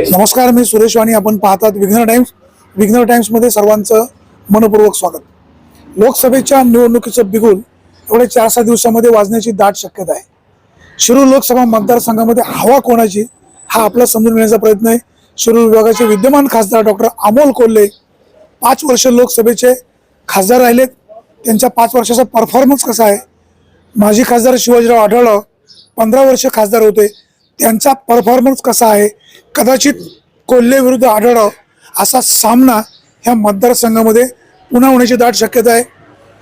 नमस्कार मी सुरेश वाणी. आपण पाहतात विघ्न टाइम्स. विघ्न टाइम्समध्ये सर्वांचं मनपूर्वक स्वागत. लोकसभेच्या निवडणुकीचं बिगुल एवढ्या चार सहा दिवसामध्ये वाजण्याची दाट शक्यता आहे. शिरूर लोकसभा मतदारसंघामध्ये हवा कोणाची हा आपला समजून घेण्याचा प्रयत्न आहे. शिरूर विभागाचे विद्यमान खासदार डॉक्टर अमोल कोल्हे पाच वर्ष लोकसभेचे खासदार राहिलेत. त्यांच्या पाच वर्षाचा परफॉर्मन्स कसा आहे? माजी खासदार शिवाजीराव आढळराव पंधरा वर्ष खासदार होते. त्यांचा परफॉर्मन्स कसा आहे? कदाचित कोल्हेविरुद्ध विरुद्ध असा सामना ह्या मतदारसंघामध्ये पुन्हा होण्याची दाट शक्यता आहे.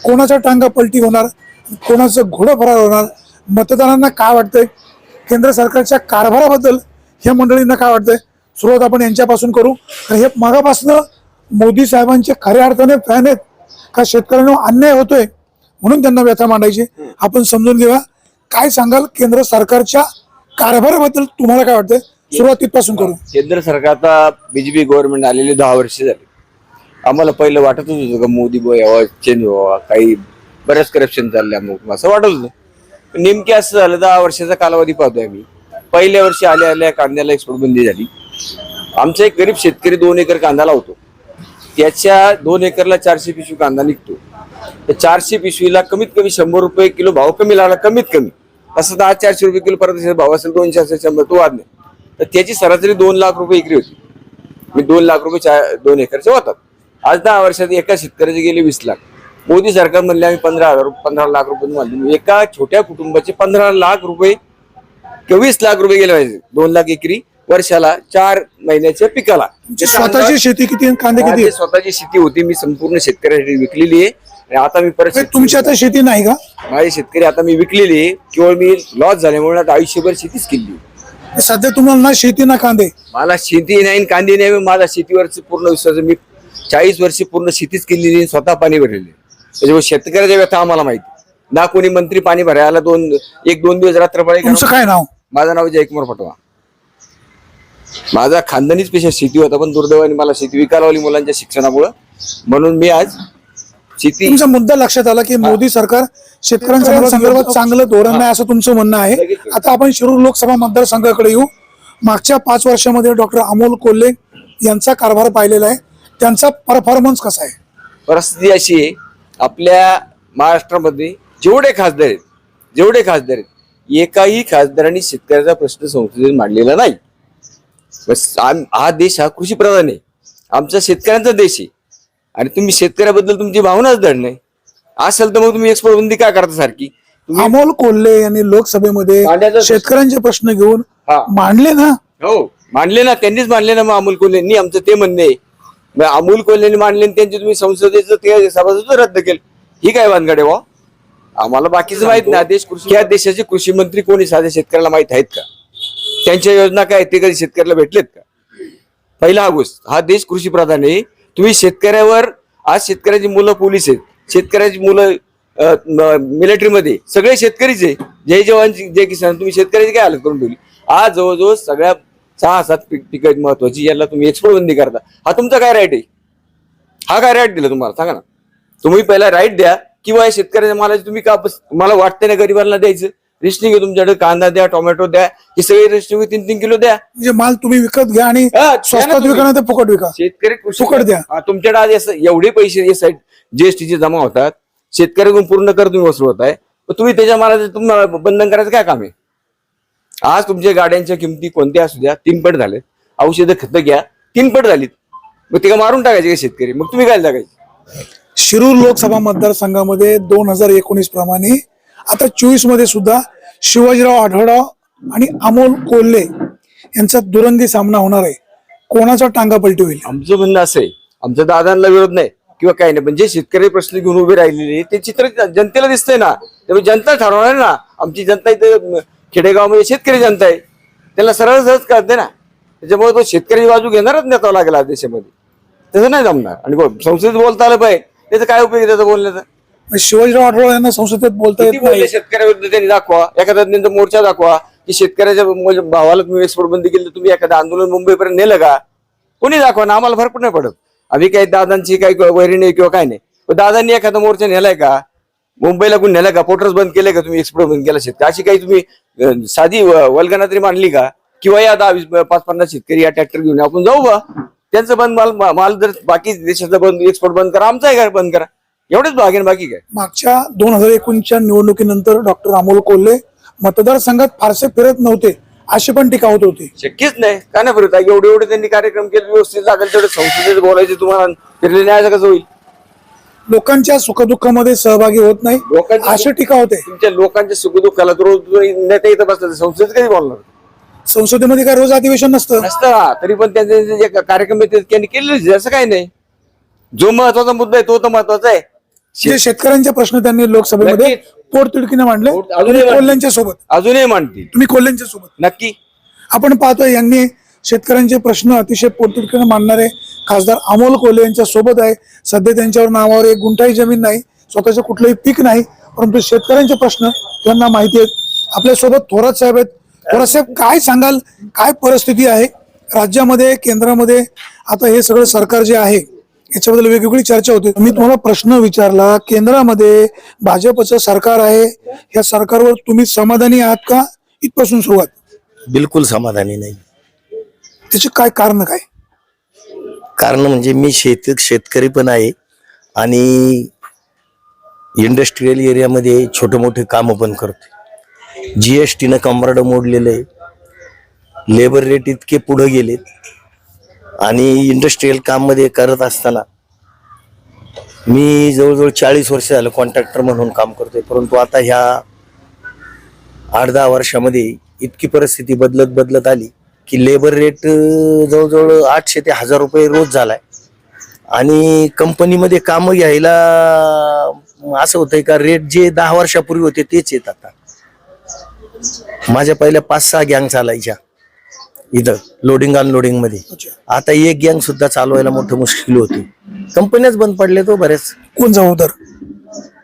कोणाचा टांगा पलटी होणार कोणाचं घोडं फरार होणार मतदारांना काय वाटतंय? केंद्र सरकारच्या कारभाराबद्दल ह्या मंडळींना काय वाटतंय? सुरुवात आपण यांच्यापासून करू. तर हे मागापासनं मोदी साहेबांचे खऱ्या अर्थाने फॅन आहेत. का शेतकऱ्यांना अन्याय होतोय? म्हणून त्यांना व्यथा मांडायची. आपण समजून घेऊया. काय सांगाल केंद्र सरकारच्या कारभाराबद्दल तुम्हाला काय वाटतं सुरुवात तिथपासून करू. केंद्र सरकारचा बीजेपी गव्हर्नमेंट आलेली दहा वर्ष झाली. आम्हाला पहिलं वाटतच होतं का मोदी बो यावा चेंज व्हावा काही बऱ्याच करप्शन चाललंय मग असं वाटत होतं. पण नेमके असं झालं दहा वर्षाचा कालावधी पाहतोय आम्ही. पहिल्या वर्षी आल्या आल्या कांद्याला एक्सपोर्ट बंदी झाली. आमचा एक गरीब शेतकरी दोन एकर कांदा लावतो. त्याच्या दोन एकरला चारशे पिशवी कांदा निघतो. तर चारशे पिशवीला कमीत कमी शंभर रुपये किलो भाव कमी लागला कमीत कमी. असं तर आज चारशे रुपये किलो परत भाव असेल दोनशे असेल शंभर तो वाद नाही. तर त्याची सरासरी दोन लाख रुपये विक्री होती. मी दोन लाख रुपये चार दोन एकरचे होतात. आज दहा वर्षात एका शेतकऱ्याचे गेले वीस लाख. मोदी सरकार म्हणले आम्ही पंधरा हजार पंधरा लाख रुपये तुम्हाला एका छोट्या कुटुंबाचे पंधरा लाख रुपये किंवा वीस लाख रुपये गेले पाहिजे. दोन लाख एकरी वर्षाला चार महिन्याच्या पिकाला. स्वतःची शेती किती कांदे किती? स्वतःची शेती होती. मी संपूर्ण शेतकऱ्यासाठी विकलेली आहे. आणि आता मी परत म्हणजे तुमची आता शेती नाही का? माझी शेतकरी आता मी विकलेली आहे. केवळ मी लॉस झाल्यामुळे आता आयुष्यभर शेतीच केली सध्या तुम्हाला ना शेती ना कांदे? मला शेती नाही आणि कांदे नाही माझा शेतीवरच पूर्ण विश्वास आहे. मी चाळीस वर्ष पूर्ण शेतीच केलेली आहे, स्वतः पाणी भरलेले त्याच्यामुळे शेतकऱ्याच्या व्यथा आम्हाला माहिती ना कोणी मंत्री पाणी भरायला दोन एक दोन दिवस रात्रपाळी तुमचं काय नाव? माझं नाव जयकुमार फटवा माझा खानदानीच पेशा शेती होता पण दुर्दैवाने मला शेती विकायला लावली मुलांच्या शिक्षणामुळं. म्हणून मी आज शेती तुमचा मुद्दा लक्षात आला की मोदी सरकार शेतकऱ्यांच्या संदर्भात चांगलं धोरण नाही असं तुमचं म्हणणं आहे. आता आपण शिरूर लोकसभा मतदारसंघाकडे येऊ. मागच्या पाच वर्षामध्ये डॉक्टर अमोल कोल्हे यांचा कारभार पाहिलेला आहे. त्यांचा परफॉर्मन्स कसा आहे? परिस्थिती अशी आहे आपल्या महाराष्ट्रामध्ये जेवढे खासदार आहेत जेवढे खासदार आहेत एकाही खासदारांनी शेतकऱ्याचा प्रश्न संसदेत मांडलेला नाही. बस आम- हा देश हा कृषी प्रधान आहे. आमचा शेतकऱ्यांचा देश आहे. आणि तुम्ही शेतकऱ्याबद्दल तुमची भावनाच धड नाही. असेल तर मग तुम्ही एक्सपोर्ट बंदी का करता सारखी? तुम्ही अमोल कोल्हे यांनी लोकसभेमध्ये शेतकऱ्यांचे प्रश्न घेऊन हा. मांडले ना? हो मांडले ना त्यांनीच मांडले ना मग अमोल कोल्हेंनी आमचं ते म्हणणे आहे. मग अमोल कोल्हेंनी मांडले आणि त्यांचे तुम्ही संसदेचं ते सभासद रद्द केलं. ही काय भानगड आहे वा आम्हाला बाकीचं माहीत नाही. देश कृषी या देशाचे कृषी मंत्री कोणी साध्या शेतकऱ्याला माहीत आहेत का? त्यांच्या योजना काय आहेत? ते कधी शेतकऱ्याला भेटलेत का? पहिला ऑगस्ट. हा देश कृषी प्रधान आहे. तुम्ही शेतकऱ्यावर आज शेतकऱ्याची मुलं पोलीस आहेत शेतकऱ्याची मुलं मिलिटरीमध्ये सगळे शेतकरीच आहे जय जवान जय किसान तुम्ही शेतकऱ्याची काय हालत करून ठेवली? आज जवळजवळ सगळ्या सहा सात पीक पिकं आहेत महत्वाची याला तुम्ही एक्सपोर्ट बंदी करता. हा तुमचा काय राईट आहे? हा काय राईट दिला तुम्हाला? सांगा ना. तुम्ही पहिला राईट द्या किंवा या शेतकऱ्याच्या मालाची तुम्ही का बस- मला वाटते ना गरिबांना द्यायचं. रेशनिंग तुमच्याकडे कांदा द्या टोमॅटो द्या हे सगळे रेशनिंग तीन तीन किलो द्या. म्हणजे माल तुम्ही विकत घ्या आणि हा, द्या ना स्वस्तात तुम्ही. विका नाही तर फुकट विका. शेतकरी कृषी फुकट द्या. हा, तुमच्याकडे आज असं एवढे पैसे जीएसटीचे जमा होतात. शेतकऱ्याकडून पूर्ण कर तुम्ही वसूलवताय पण तुम्ही त्याच्या मालाचं तुम्हाला बंधन करायचं काय काम आहे? आज तुमच्या गाड्यांच्या किमती कोणत्या असू द्या तीनपट झाले औषधं खतं घ्या तीनपट झालीत. मग ते मारून टाकायचे का शेतकरी? मग तुम्ही काय टाकायचे शिरूर लोकसभा मतदारसंघामध्ये दोन हजार एकोणीस प्रमाणे आता चोवीसमध्ये सुद्धा शिवाजीराव आढळराव आणि अमोल कोल्हे यांचा दुरंगी सामना होणार आहे. कोणाचा टांगा पलटी होईल? आमचं म्हणणं असं आहे. आमच्या दादांना विरोध नाही किंवा काही नाही. पण जे शेतकरी प्रश्न घेऊन उभे राहिलेले ते चित्र जनतेला दिसतंय ना. त्यामुळे जनता ठरवणार ना. आमची जनता इथे खेडेगावमध्ये शेतकरी जनता आहे. त्याला सरळ सहज कळते ना. त्याच्यामुळे तो शेतकरी बाजू घेणारच नेता लागेल आज देशामध्ये. तसं नाही जमणार. आणि संसदेत बोलता आलं पाहिजे. त्याचं काय उपयोग आहे त्याचं बोलण्याचा? शिवाजीराव आढळराव यांना संसदेत बोलता येत नाही. शेतकऱ्याविरुद्ध त्यांनी दाखवा एखादा त्यांचा मोर्चा दाखवा की शेतकऱ्याच्या मो- भावाला तुम्ही एक्सपोर्ट बंदी केली तुम्ही एखादं आंदोलन मुंबईपर्यंत नेलं का? कोणी दाखवा ना आम्हाला फरक नाही पडत. आम्ही काही दादांची काही वैरी नाही किंवा काय नाही. पण दादांनी एखादा मोर्चा नेलाय का? मुंबईला कोण नेलाय का? पोर्टर्स बंद केले का तुम्ही एक्सपोर्ट बंद केला शेतकरी? अशी काही तुम्ही साधी वल्गना तरी मांडली का? किंवा या दहा वीस पाच पन्नास शेतकरी या ट्रॅक्टर घेऊन आपण जाऊ बा. त्यांचं बंद माल माल जर बाकी देशाचं बंद एक्सपोर्ट बंद करा आमचा आहे का बंद करा. एवढेच भागेन बाकी काय? मागच्या दोन हजार एकोणीसच्या निवडणुकीनंतर डॉक्टर अमोल कोल्हे मतदारसंघात फारसे फिरत नव्हते अशी पण टीका होत होती. शक्यच नाही. का नाही फिरत? आहे? एवढे एवढे त्यांनी कार्यक्रम केले व्यवस्थित लागेल तेवढे संसदेत बोलायचे तुम्हाला. फिरले नाही कसं होईल? लोकांच्या सुखदुःखामध्ये सहभागी होत नाही लोकांच्या अशी टीका होते. तुमच्या लोकांच्या सुखदुःखाला तर रोज नेता इथं बसतात. संसदेत कधी बोलणार? संसदेमध्ये काय रोज अधिवेशन नसतं. नसतं तरी पण त्यांचे जे कार्यक्रम आहेत ते त्यांनी केलेले असं काही नाही. जो महत्त्वाचा मुद्दा आहे तो तर महत्त्वाचा आहे. जे शेतकऱ्यांचे प्रश्न त्यांनी लोकसभेमध्ये. पोटतिडकीने मांडले अजूनही. कोल्ह्यांच्या सोबत. अजूनही मांडतील. तुम्ही कोल्ह्यांच्या सोबत. नक्की. आपण पाहतोय यांनी शेतकऱ्यांचे प्रश्न अतिशय पोटतिडकीने मांडणारे खासदार अमोल कोल्हे यांच्या सोबत आहे. सध्या त्यांच्यावर नावावर एक गुंठाही जमीन नाही. स्वतःचं कुठलंही पीक नाही. परंतु शेतकऱ्यांचे प्रश्न त्यांना माहिती आहेत. आपल्यासोबत थोरात साहेब आहेत. थोरात साहेब काय सांगाल? काय परिस्थिती आहे? राज्यामध्ये केंद्रामध्ये? आता हे सगळं सरकार जे आहे याच्याबद्दल वेगवेगळी चर्चा होते. मी तुम्हाला प्रश्न विचारला केंद्रामध्ये भाजपचं सरकार आहे या सरकारवर तुम्ही समाधानी आहात का? इथपासून सुरुवात. बिलकुल समाधानी नाही. त्याचे काय कारण काय? कारण म्हणजे मी शेत शेतकरी पण आहे आणि इंडस्ट्रीयल एरियामध्ये छोटे मोठे कामं पण करतो जी एस टीनं कंबरडं मोडलेलं आहे. लेबर रेट इतके पुढे गेलेत. आणि इंडस्ट्रीयल काममध्ये करत असताना मी जवळजवळ चाळीस वर्ष झालं कॉन्ट्रॅक्टर म्हणून काम करतोय. परंतु आता ह्या आठ दहा वर्षामध्ये इतकी परिस्थिती बदलत बदलत आली की लेबर रेट जवळजवळ आठशे ते हजार रुपये रोज झालाय. आणि कंपनीमध्ये कामं घ्यायला असं होतंय का रेट जे दहा वर्षापूर्वी होते तेच येत आता. माझ्या पहिल्या पाच सहा गँग चालायच्या. इथं लोडिंग अनलोडिंगमध्ये. आता एक गँग सुद्धा चालवायला मोठं मुश्किल होते. कंपन्याच बंद पडले तो बरेच. कोण जबाबदार?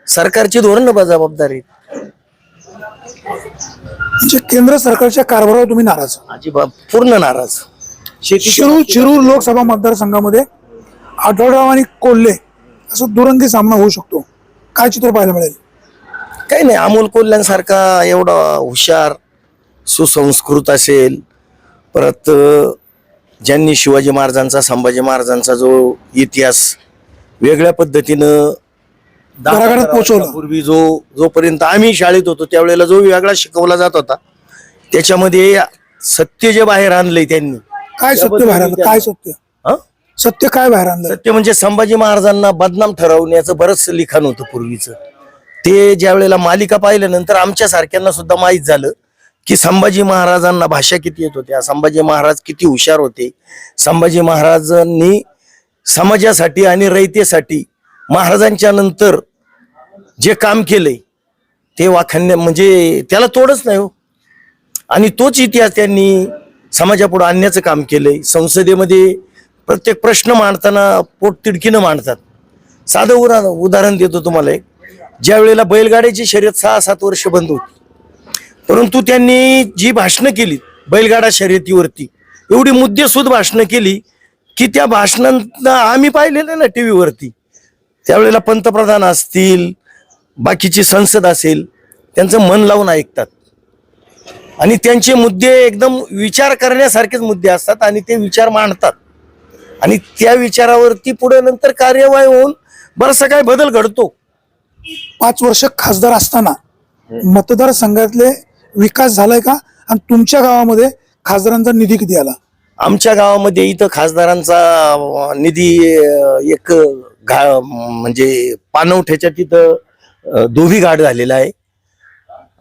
सरकारची धोरण जबाबदारी. म्हणजे केंद्र सरकारच्या कारभारावर तुम्ही नाराज. अजिबात पूर्ण नाराज. शेती शिरूर शिरूर लोकसभा मतदारसंघामध्ये आढळराव आणि कोल्हे असं दुरंगी सामना होऊ शकतो. काय चित्र पाहायला मिळेल? काही नाही अमोल कोल्ह्यांसारखा एवढा हुशार सुसंस्कृत असेल परत ज्यांनी शिवाजी महाराजांचा संभाजी महाराजांचा जो इतिहास वेगळ्या पद्धतीनं घराघरात पोहोचवला. वर्षापूर्वी जो जोपर्यंत आम्ही शाळेत होतो त्यावेळेला जो वेगळा शिकवला जात होता त्याच्यामध्ये सत्य जे बाहेर आणलंय त्यांनी काय सत्य बाहेर आणलं? काय सत्य? हं? सत्य काय बाहेर आणलं? सत्य म्हणजे संभाजी महाराजांना बदनाम ठरवण्याचं बरंच लिखाण होतं पूर्वीचं. ते ज्या वेळेला मालिका पाहिल्यानंतर आमच्या सारख्यांना सुद्धा माहीत झालं. की संभाजी महाराजांना भाषा किती येत होत्या संभाजी महाराज किती हुशार होते? संभाजी महाराजांनी समाजासाठी आणि रयतेसाठी महाराजांच्या नंतर जे काम केले ते वाखाण्य म्हणजे त्याला तोडच नाही हो. आणि तोच इतिहास त्यांनी समाजापुढे आणण्याचं काम केलंय. संसदेमध्ये प्रत्येक प्रश्न मांडताना पोट तिडकीनं मांडतात. साधं उदाहरण देतो तुम्हाला एक. ज्या वेळेला बैलगाड्याची शर्यत सहा सात वर्ष बंद होती. परंतु त्यांनी जी भाषणं केली बैलगाडा शर्यतीवरती एवढी मुद्देसूद भाषणं केली की त्या भाषणांना आम्ही पाहिलेलं ना टी व्हीवरती त्यावेळेला पंतप्रधान असतील बाकीची संसद असेल त्यांचं मन लावून ऐकतात. आणि त्यांचे मुद्दे एकदम विचार करण्यासारखेच मुद्दे असतात आणि ते विचार मांडतात. आणि त्या विचारावरती पुढे नंतर कार्यवाही होऊन बराचसा काय बदल घडतो. पाच वर्ष खासदार असताना मतदारसंघातले विकास झालाय का? आणि तुमच्या गावामध्ये खासदारांचा निधी किती आला? आमच्या गावामध्ये इथं खासदारांचा निधी एक घा म्हणजे पाणवठ्याच्या तिथं धोबी घाट झालेला आहे.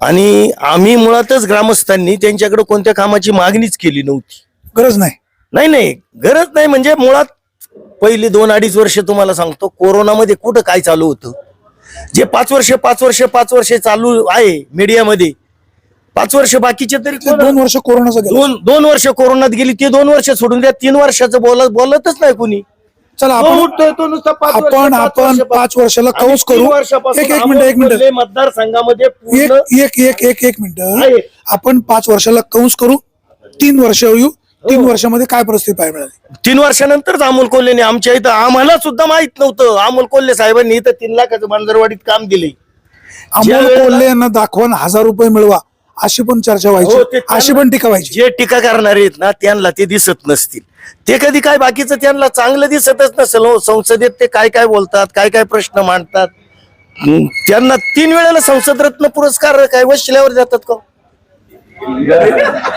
आणि आम्ही मुळातच ग्रामस्थांनी त्यांच्याकडे कोणत्या कामाची मागणीच केली नव्हती. गरज नाही. नाही नाही. गरज नाही म्हणजे मुळात पहिली दोन अडीच वर्ष तुम्हाला सांगतो कोरोनामध्ये कुठं काय चालू होतं? जे पाच वर्ष पाच वर्ष पाच वर्ष चालू आहे मीडियामध्ये पाच वर्ष बाकीचे तरी ते कोण- दोन वर्ष कोरोनाचं गेलं. दोन दोन वर्ष कोरोनात गेली ते दोन वर्ष सोडून द्या. तीन वर्षाचं बोलत बोलतच नाही कुणी. चला तो आपण उठतोय तो नुसता पाच वर्ष, आपण पाच आपण वर्ष, पाच वर्षाला आम्ही कौस तीन करू. वर्षापासून एक एक मिनिट एक मिनिट. मतदारसंघामध्ये पूर्ण एक एक एक मिनिट. आपण पाच वर्षाला कंस करू. तीन वर्ष येऊ तीन वर्षामध्ये काय परिस्थिती पाहायला मिळाली? तीन वर्षानंतरच अमोल कोल्हेने आमच्या इथं आम्हाला सुद्धा माहीत नव्हतं. अमोल कोल्हे साहेबांनी इथं तीन लाखाचं मांजरवाडीत काम दिले. अमोल कोल्हे यांना दाखवून हजार रुपये मिळवा. अशी पण चर्चा हो, ते व्हायची त्यांना- अशी पण टीका व्हायची. जे टीका करणारे आहेत ना त्यांना ते दिसत नसतील. ते कधी काय बाकीचं त्यांना चांगलं दिसतच नसेल हो संसदेत ते काय काय बोलतात काय काय प्रश्न मांडतात. हम्म, त्यांना तीन वेळेला संसद रत्न पुरस्कार काय वशिल्यावर जातात का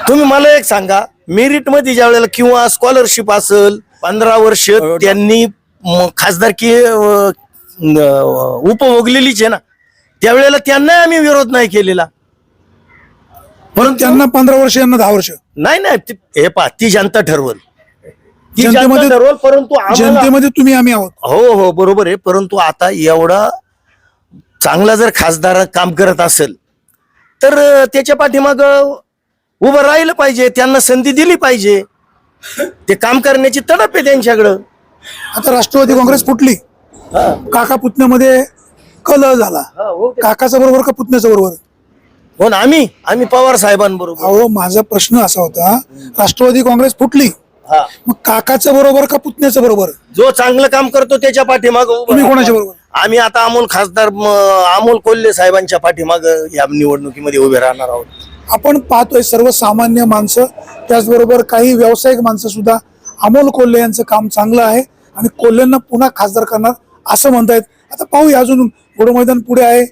तुम्ही मला एक सांगा मेरिटमध्ये ज्या वेळेला किंवा स्कॉलरशिप असेल पंधरा वर्ष त्यांनी म, खासदारकी अ, उपभोगलेलीच आहे ना त्यावेळेला त्यांना आम्ही विरोध नाही केलेला. पण त्यांना पंधरा वर्ष यांना दहा वर्ष. नाही नाही ती- हे पहा ती जनता ठरवल. ती जनता जनतेमध्ये- ठरवल परंतु आम्हाला- जनतेमध्ये तुम्ही आम्ही आहोत. हो हो बरोबर आहे. परंतु आता एवढा चांगला जर खासदार काम करत असेल तर अं, त्याच्या पाठीमाग उभं राहिलं पाहिजे त्यांना संधी दिली पाहिजे. ते काम करण्याची तडप आहे त्यांच्याकडं. आता राष्ट्रवादी काँग्रेस फुटली. काका पुतण्यामध्ये कल झाला. काकाचा बरोबर का पुतण्याचा बरोबर? हो ना आम्ही आम्ही पवार साहेबांबरोबर. अहो माझा प्रश्न असा होता राष्ट्रवादी काँग्रेस फुटली. हा. मग काकाचं बरोबर का पुतण्याचं बरोबर? जो चांगलं काम करतो त्याच्या पाठीमाग तुम्ही कोणाच्या बरोबर? आम्ही आता अमोल खासदार म, अमोल कोल्हे साहेबांच्या पाठीमाग या निवडणुकीमध्ये उभे राहणार आहोत. आपण पाहतोय सर्वसामान्य माणसं त्याचबरोबर काही व्यावसायिक माणसं सुद्धा अमोल कोल्हे यांचं काम चांगलं आहे आणि कोल्हेंना पुन्हा खासदार करणार असं म्हणतायत. आता पाहूया अजून घोडं मैदान पुढे आहे.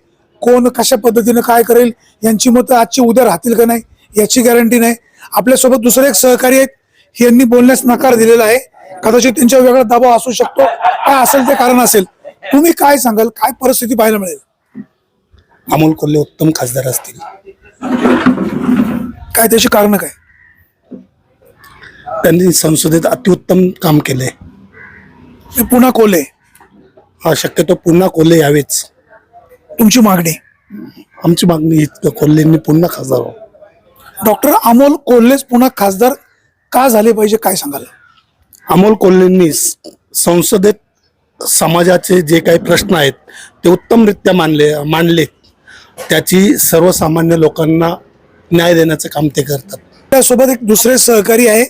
कोण कशा पद्धतीनं काय करेल यांची मतं आजची उद्या राहतील का नाही याची गॅरंटी नाही. आपल्यासोबत दुसरे एक सहकारी आहेत यांनी बोलण्यास नकार दिलेला आहे. कदाचित त्यांच्या वेगळा दबाव असू शकतो. काय असेल ते कारण असेल. तुम्ही काय सांगाल? काय परिस्थिती पाहायला मिळेल? अमोल कोल्हे उत्तम खासदार असतील. काय त्याची कारण काय? त्यांनी संसदेत अतिउत्तम काम केलंय. ते पुन्हा कोल्हे. हा शक्यतो पुन्हा कोल्हे यावेच. तुमची मागणी? आमची मागणी हीच की कोल्हेंनी पुन्हा खासदार व्हावं. डॉक्टर अमोल कोल्हेच पुन्हा खासदार का झाले पाहिजे काय सांगाल? अमोल कोल्हेंनी स- संसदेत समाजाचे जे काही प्रश्न आहेत ते उत्तमरित्या मांडले मांडले. त्याची सर्वसामान्य लोकांना न्याय देण्याचं काम ते करतात. त्यासोबत एक दुसरे सहकारी आहे.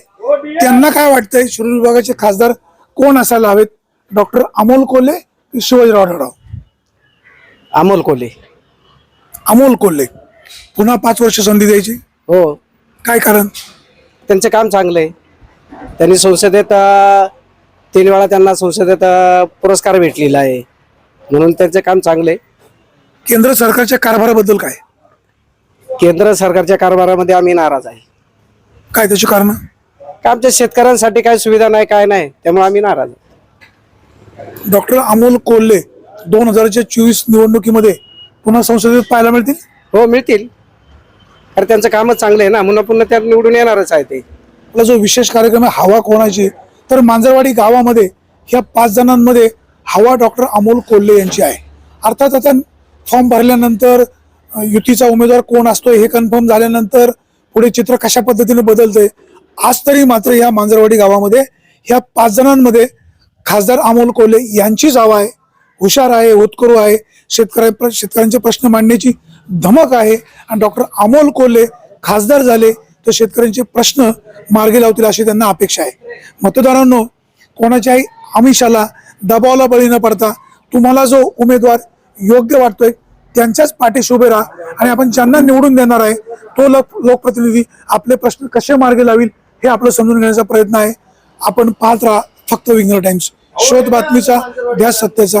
त्यांना काय वाटतंय शिरूर विभागाचे खासदार कोण असायला हवेत? डॉक्टर अमोल कोल्हे की शिवाजीराव आढळराव? अमोल कोल्हे. अमोल कोल्हे. पुन्हा पाच वर्ष संधी द्यायची? हो. काय कारण? त्यांचं काम चांगलं आहे. त्यांनी संसदेत अं, तीन वेळा त्यांना संसदेत अं, पुरस्कार भेटलेला आहे. म्हणून त्यांचं काम चांगलं आहे. केंद्र सरकारच्या कारभाराबद्दल काय? केंद्र सरकारच्या कारभारामध्ये आम्ही नाराज आहे. काय त्याची कारण? का आमच्या शेतकऱ्यांसाठी काय सुविधा नाही काय नाही त्यामुळे आम्ही नाराज आहे. डॉक्टर अमोल कोल्हे दोन हजारच्या चोवीस निवडणुकीमध्ये पुन्हा संसदेत पाहायला मिळतील? हो मिळतील. कारण त्यांचं कामच चांगलं आहे ना. पुन्हा पुन्हा त्यात निवडून येणारच आहे ते. आपला जो विशेष कार्यक्रम आहे हवा कोणाची तर मांजरवाडी गावामध्ये ह्या पाच जणांमध्ये हवा डॉक्टर अमोल कोल्हे यांची आहे. अर्थात आता फॉर्म भरल्यानंतर युतीचा उमेदवार कोण असतो हे कन्फर्म झाल्यानंतर पुढे चित्र कशा पद्धतीने बदलतंय? आज तरी मात्र या मांजरवाडी गावामध्ये ह्या पाच जणांमध्ये खासदार अमोल कोल्हे यांचीच हवा आहे. हुशार आहे होतकरू आहे शेतकऱ्या शेतकऱ्यांचे प्रश्न मांडण्याची धमक आहे. आणि डॉक्टर अमोल कोल्हे खासदार झाले तर शेतकऱ्यांचे प्रश्न मार्गी लावतील अशी त्यांना अपेक्षा आहे. मतदारांनो कोणाच्याही आमिषाला दबावाला बळी न पडता तुम्हाला जो उमेदवार योग्य वाटतोय त्यांच्याच पाठीशी उभे राहा. आणि आपण ज्यांना निवडून देणार आहे तो लोक लोकप्रतिनिधी आपले प्रश्न कसे मार्गी लावील हे आपलं समजून घेण्याचा प्रयत्न आहे. आपण पाहत राहा फक्त विघ्नर टाइम्स. शोध बातमीचा ध्यास सत्याचा